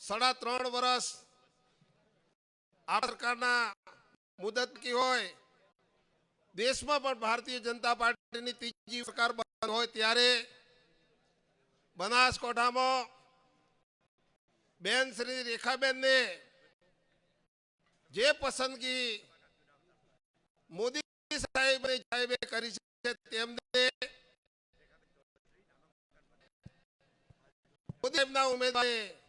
સાડા ત્રણ વર્ષ આ સરકારના મુદત કી હોય, દેશમાં પણ ભારતીય જનતા પાર્ટીની ત્રીજી સરકાર બંધ હોય ત્યારે બનાસકોઠામાં બેન શ્રી રેખાબેનને જે પસંદગી મોદી સાહેબ સાહેબે કરી છે તેમને મોદી એમના ઉમેદવારે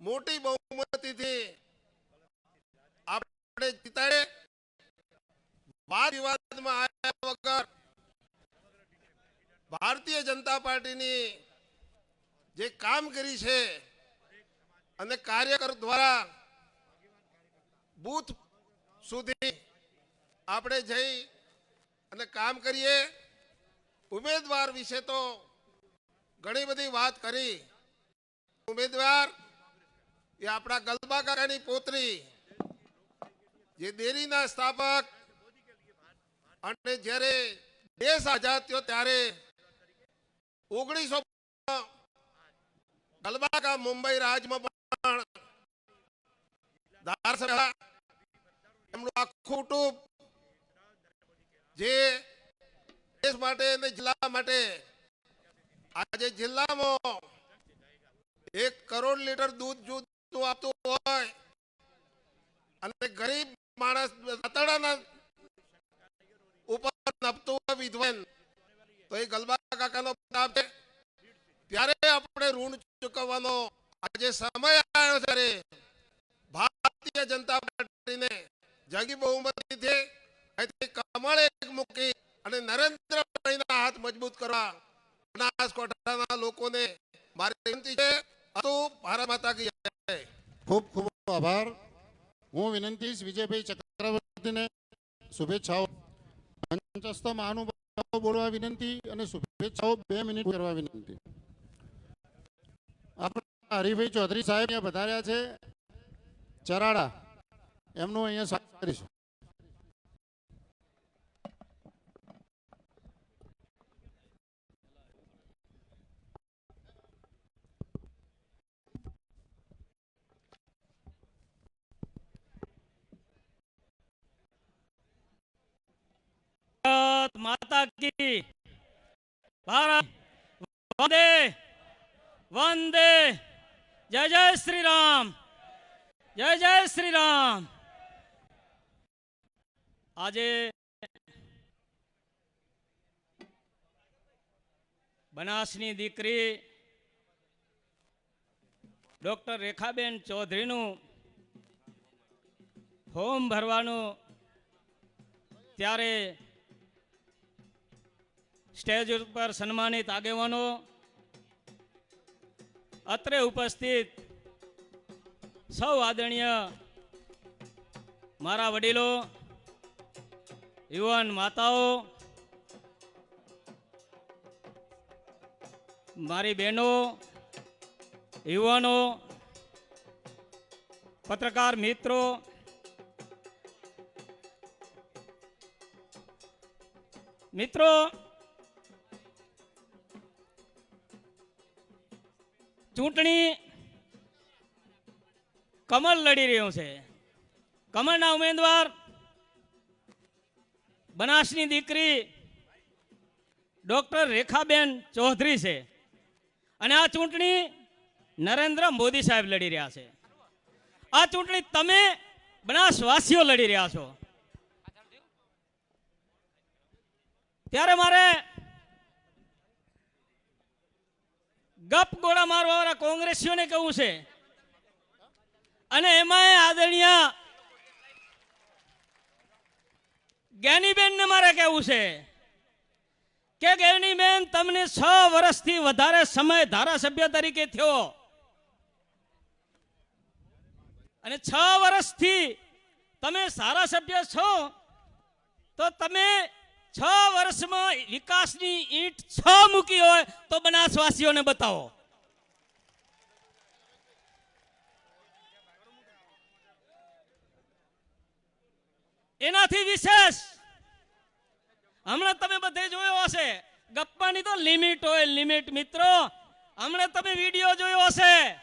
મોટી બહુમતીથી આપણે જીતાડે. વાદ વિવાદમાં આવ્યા વગર ભારતીય જનતા પાર્ટીની જે કામ કરી છે અને કાર્યકર દ્વારા બૂથ સુધી આપણે જઈ અને કામ કરીએ. ઉમેદવાર વિશે તો ઘણી બધી વાત કરી. ઉમેદવાર, એ આપણા ગલબા કાકાની જે દેરીના સ્થાપક અને જ્યારે દેશ આઝાદ થયો ત્યારે ઓગણીસો ગલબાકા મુંબઈ રાજમાં પણ એમનું આખું કુટુંબ જે દેશ માટે અને જિલ્લા માટે આજે જિલ્લામાં એક કરોડ લીટર દૂધ જૂથનું આપતું હોય અને ગરીબ માણસ ઉપર નપતું હોય વિધવન, તો એ ગલબા કાકાનો પ્રતાપ છે. ત્યારે આપણે ઋણ ચૂકવવાનો આજે સમય આવ્યો ત્યારે ભારતીય જનતા પાર્ટીને જંગી બહુમતીથી કમળ એક મૂકી અને નરેન્દ્રભાઈના હાથ મજબૂત કરવા બનાસકાંઠાના લોકોને મારી વિનંતી છે જય. ખૂબ ખૂબ આભાર. હું વિનંતીશ વિજયભાઈ ચક્રવર્તીને શુભેચ્છાઓ. પંચસ્થ મહાનુભાવ બોલવા વિનંતી અને શુભેચ્છાઓ બે મિનિટ કરવા વિનંતી. આપણા હરિભાઈ ચૌધરી સાહેબ અહીંયા વધાર્યા છે. ચરાડા, એમનું અહીંયા સ્વાગત કરીશું ભારત માતા કી ભારત વંદે વંદે જય જય શ્રી રામ જય જય શ્રી રામ આજે બનાસની દીકરી ડોક્ટર રેખાબેન ચૌધરીનું ફોર્મ ભરવાનું ત્યારે સ્ટેજ ઉપર સન્માનિત આગેવાનો, અત્રે ઉપસ્થિત સૌ આદરણીય મારા વડીલો, યુવાન માતાઓ, મારી બહેનો, યુવાનો, પત્રકાર મિત્રો મિત્રો ચૂંટણી કમલ લડી રહ્યું છે. કમલના ઉમેદવાર, બનાસની દીકરી ડોક્ટર રેખાબેન ચૌધરી છે. અને આ ચૂંટણી નરેન્દ્ર મોદી સાહેબ લડી રહ્યા છે. આ ચૂંટણી તમે બનાસવાસીઓ લડી રહ્યા છો. ત્યારે મારે ગપ ગોળા મારવા વાળા કોંગ્રેસીઓને કેવું છે? અને એમાં આદરણીય જ્ઞાનીબેનને મારે કેવું છે કે જ્ઞાનીબેન તમને છ વર્ષથી વધારે સમય ધારાસભ્ય તરીકે થયો. અને છ વર્ષથી તમે સારા સભ્ય છો, તો તમે છ વર્ષમાં વિકાસની ઈંટ છ મૂકી હોય તો બનાસવાસીઓને બતાવો. એનાથી વિશેષ, હમણાં તમે બધે જોયો હશે, ગપ્પાની તો લિમિટ હોય, લિમિટ મિત્રો. હમણાં તમે વીડિયો જોયો હશે.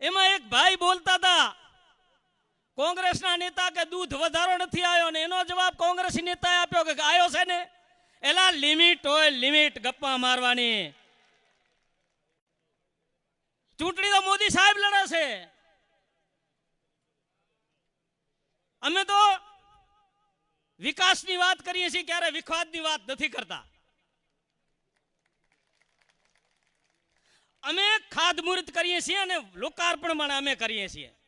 એમાં એક ભાઈ બોલતા હતા કોંગ્રેસના નેતા કે દૂધ વધારો નથી આવ્યો ને એનો જવાબ કોંગ્રેસી નેતાએ આપ્યો કે આવ્યો છે ને? એલા લિમિટ હોય લિમિટ ગપ્પા મારવાની. ચૂંટણી તો મોદી સાહેબ લડે છે. અમે તો વિકાસની વાત કરીએ છીએ, ક્યારે વિખવાદની વાત નથી કરતા. અમે ખાતમુહૂર્ત કરીએ છીએ અને લોકાર્પણ પણ અમે કરીએ છીએ.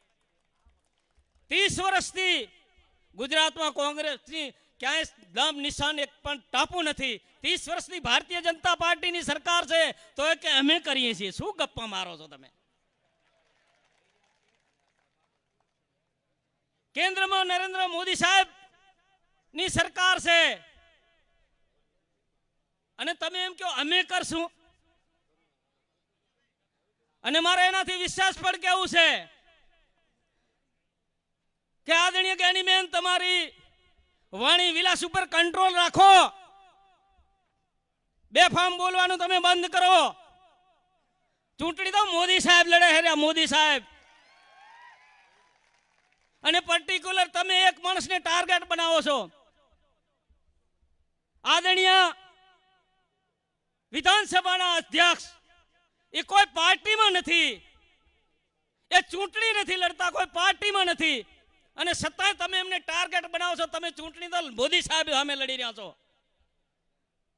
ત્રીસ વર્ષથી ગુજરાતમાં કોંગ્રેસની ક્યાંય નામ નિશાન એક પણ ટાપુ નથી. ત્રીસ વર્ષની ભારતીય જનતા પાર્ટીની સરકાર છે, તો એ કે અમે કરીએ છીએ. શું ગપ્પા મારો છો તમે? કેન્દ્રમાં નરેન્દ્ર મોદી સાહેબની સરકાર છે. અને તમે એમ કહો, અમે કરશું? અને મારે એનાથી વિશ્વાસ પણ કેવું છે? કે આદરણીય જ્ઞાનીબેન તમારી વાણી વિલાસ ઉપર કંટ્રોલ રાખો. બેફામ બોલવાનું તમે બંધ કરો. ચૂંટણી તો મોદી સાહેબ લડે હે મોદી સાહેબ. અને પર્ટિક્યુલર તમે એક માણસને ટાર્ગેટ બનાવો છો. આદરણીય વિધાનસભાના અધ્યક્ષ એ કોઈ પાર્ટીમાં નથી. એ ચૂંટણી નથી લડતા, કોઈ પાર્ટીમાં નથી. અને છતાંય તમે એમને ટાર્ગેટ બનાવો છો, તમે ચૂંટણી તો મોદી સાહેબ સામે લડી રહ્યા છો.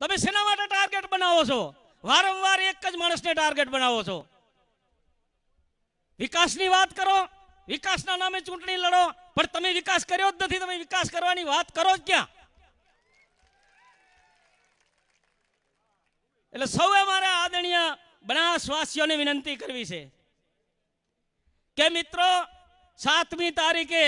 તમે શેના માટે ટાર્ગેટ બનાવો છો? વારંવાર એક જ માણસને ટાર્ગેટ બનાવો છો. વિકાસની વાત કરો, વિકાસના નામે ચૂંટણી લડો, પણ તમે વિકાસ કર્યો જ નથી, તમે વિકાસ કરવાની વાત કરો જ ક્યાં? એટલે સૌએ મારે આદરણીય બનાસવાસીઓને વિનંતી કરવી છે કે મિત્રો સાતમી તારીખે